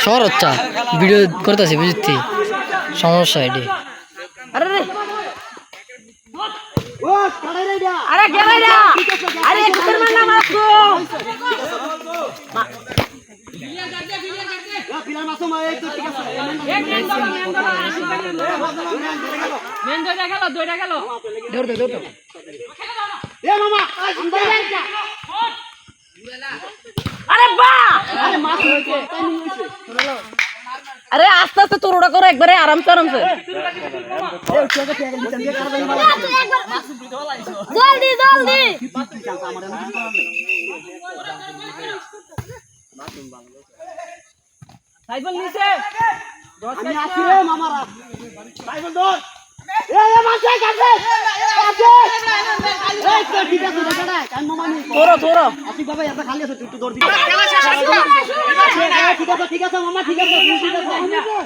শহর হচ্ছা ভিডিও করতেছি বুঝছি। সমস্যা এটি। আরে আরে আরে কুকুর মারনা মারছো মেন দুইটা আরে আস্তে আস্তে তোর ওটা করো একবারে আরামসে আরামসে জলদি জলদি। সাইকেল নিচে। আমি আসি রে মামারা। সাইকেল ধর। এ এ মাসে কাটে। তোরো তোরো আসি বাবা এটা খালি আছে তুই একটু দৌড় দিবি ঠিক আছে ঠিক আছে মামা ঠিক আছে ঠিক আছে